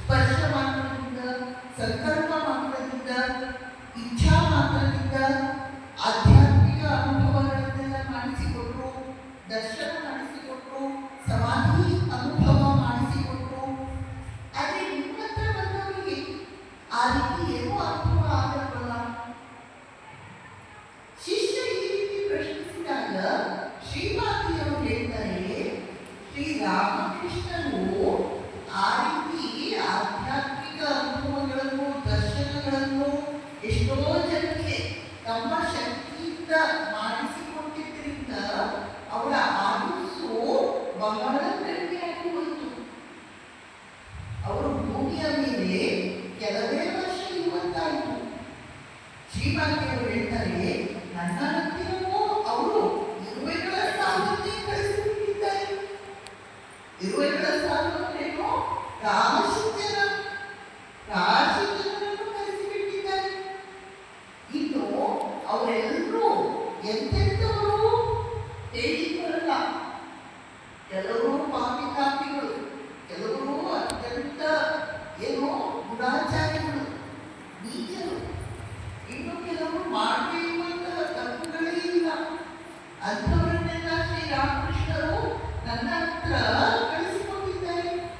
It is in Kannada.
ಸ್ಪರ್ಶ ಮಾತ್ರದಿಂದ ಸಂಕಲ್ಪ ಮಾತ್ರದಿಂದ ಇಚ್ಛಾ ಮಾತ್ರದಿಂದ ಆಧ್ಯಾತ್ಮಿಕ ಅನುಭವಗಳನ್ನೆಲ್ಲ ಮಾಡಿಸಿಕೊಟ್ರು, ದರ್ಶನ ಮಾಡಿಸಿಕೊಟ್ರು, ಸಮಾಧಿ ಅನುಭವ ಮಾಡಿಸಿಕೊಟ್ರು. ಆದರೆ ನಿಮ್ಮ ಹತ್ರ ಬಂದವರಿಗೆ ಆ ರೀತಿ ಏನೂ ಅನುಭವ ಆಗಲ್ವಲ್ಲ? ಶಿಷ್ಯ ಈ ರೀತಿ ಪ್ರಶ್ನಿಸಿದಾಗ ಹೇಳ್ತಾರೆ ಶ್ರೀರಾಮಕೃಷ್ಣರು ಆ ರೀತಿ ಆಧ್ಯಾತ್ಮಿಕ ಅನುಭವಗಳನ್ನು, ದರ್ಶನಗಳನ್ನು ಎಷ್ಟೋ ಜನಕ್ಕೆ ತಮ್ಮ ಶಕ್ತಿಯಿಂದ ಮಾಡಿಸಿಕೊಟ್ಟಿದ್ದರಿಂದ ಅವರ ಆಯುಸ್ಸು ಬಹಳ ಕಡಿಮೆಯಾಗಿ ಹೋಯಿತು ಅವರು ಭೂಮಿಯ ಮೇಲೆ ಕೆಲವೇ ವರ್ಷ ಇರುವಂತಾಯಿತು. ಶ್ರೀಮಾತೆಯವರು ಹೇಳ್ತಾರೆ, ನನ್ನ ಇರುವೆಗಳ ಸಾಲು ಅಂದ್ರೇನು ರಾಶಿ ಜನ ರಾಶಿ ಜನರನ್ನು ಇನ್ನು ಅವರೆಲ್ಲರೂ bản thân thở